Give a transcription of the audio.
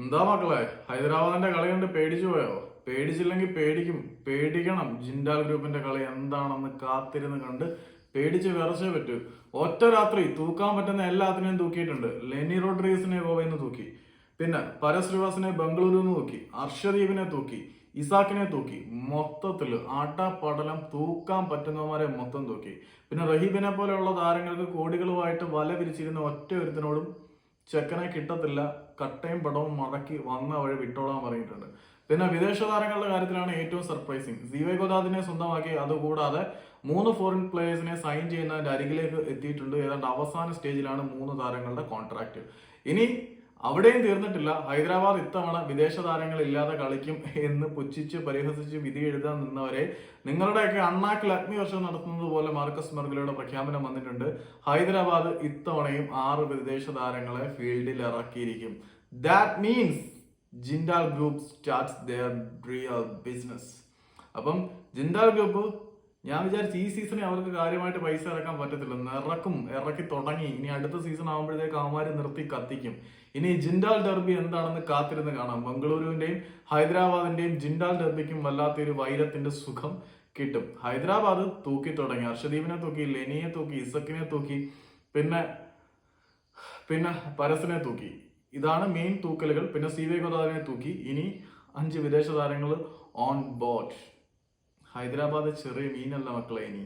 എന്താ മക്കളെ? ഹൈദരാബാദിന്റെ കളി കണ്ട് പേടിച്ചു പോയോ? പേടിച്ചില്ലെങ്കിൽ പേടിക്കും. പേടിക്കണം. ജിൻഡാൽ ഗ്രൂപ്പിന്റെ കളി എന്താണെന്ന് കാത്തിരുന്ന് കണ്ട് പേടിച്ച് വിറച്ചേ പറ്റൂ. ഒറ്റ രാത്രി തൂക്കാൻ പറ്റുന്ന എല്ലാത്തിനെയും തൂക്കിയിട്ടുണ്ട്. ലെനി റോഡ്രീസിനെ ഗോവയിൽ നിന്ന് തൂക്കി. പിന്നെ പരസ് ശ്രീവാസിനെ ബംഗളൂരു നിന്ന് തൂക്കി. അർഷദീപിനെ തൂക്കി. ഇസാക്കിനെ തൂക്കി. മൊത്തത്തിൽ ആട്ടാപ്പടലം തൂക്കാൻ പറ്റുന്നവന്മാരെ മൊത്തം തൂക്കി. പിന്നെ റഹീബിനെ പോലെയുള്ള താരങ്ങൾക്ക് കോടികളുമായിട്ട് വല പിരിച്ചിരുന്ന ഒറ്റ ഒരുത്തിനോടും ചെക്കനെ കിട്ടത്തില്ല കട്ടയും പടവും മടക്കി വന്ന വഴി വിട്ടോളാൻ പറഞ്ഞിട്ടുണ്ട്. പിന്നെ വിദേശ താരങ്ങളുടെ കാര്യത്തിലാണ് ഏറ്റവും സർപ്രൈസിങ് സീവൈ ഗോദാദിനെ സ്വന്തമാക്കി അതുകൂടാതെ മൂന്ന് ഫോറിൻ പ്ലേയേഴ്സിനെ സൈൻ ചെയ്യുന്നതിന്റെ അരികിലേക്ക് എത്തിയിട്ടുണ്ട്. ഏതാണ്ട് അവസാന സ്റ്റേജിലാണ് മൂന്ന് താരങ്ങളുടെ കോൺട്രാക്ട് ഇനി അവിടെയും തീർന്നിട്ടില്ല. ഹൈദരാബാദ് ഇത്തവണ വിദേശ താരങ്ങൾ ഇല്ലാതെ കളിക്കും എന്ന് പുച്ഛിച്ച് പരിഹസിച്ച് വിധി എഴുതാൻ നിന്നവരെ നിങ്ങളുടെയൊക്കെ അണ്ണാക്കിൽ അഗ്നിവർഷം നടത്തുന്നത് പോലെ മാർക്കസ് മെർഗലയുടെ പ്രഖ്യാപനം വന്നിട്ടുണ്ട്. ഹൈദരാബാദ് ഇത്തവണയും ആറ് വിദേശ താരങ്ങളെ ഫീൽഡിൽ ഇറക്കിയിരിക്കും. That means Jindal group starts real business അപ്പം ജിൻഡാൽ ഗ്രൂപ്പ് ഞാൻ വിചാരിച്ചു ഈ സീസണിൽ അവർക്ക് കാര്യമായിട്ട് പൈസ ഇറക്കാൻ പറ്റത്തില്ല. ഇറക്കും ഇറക്കി തുടങ്ങി. ഇനി അടുത്ത സീസൺ ആകുമ്പോഴത്തേക്ക് അവന്മാര് നിർത്തി കത്തിക്കും. ഇനി ജിൻഡാൽ ഡെർബി എന്താണെന്ന് കാത്തിരുന്ന് കാണാം. ബംഗളൂരുവിന്റെയും ഹൈദരാബാദിന്റെയും ജിൻഡാൽ ഡെർബിക്കും വല്ലാത്തൊരു വൈരത്തിന്റെ സുഖം കിട്ടും. ഹൈദരാബാദ് തൂക്കി തുടങ്ങി. അർഷദീപിനെ തൂക്കി ലെനിയെ തൂക്കി ഇസക്കിനെ തൂക്കി പിന്നെ പിന്നെ പരസിനെ തൂക്കി. ഇതാണ് മെയിൻ തൂക്കലുകൾ. പിന്നെ സി വി ഗോദാവിനെ തൂക്കി. ഇനി അഞ്ച് വിദേശ താരങ്ങൾ ഓൺ ബോർഡ് ഹൈദരാബാദ് ചെറിയ മീനല്ല മക്കളെ ഇനി.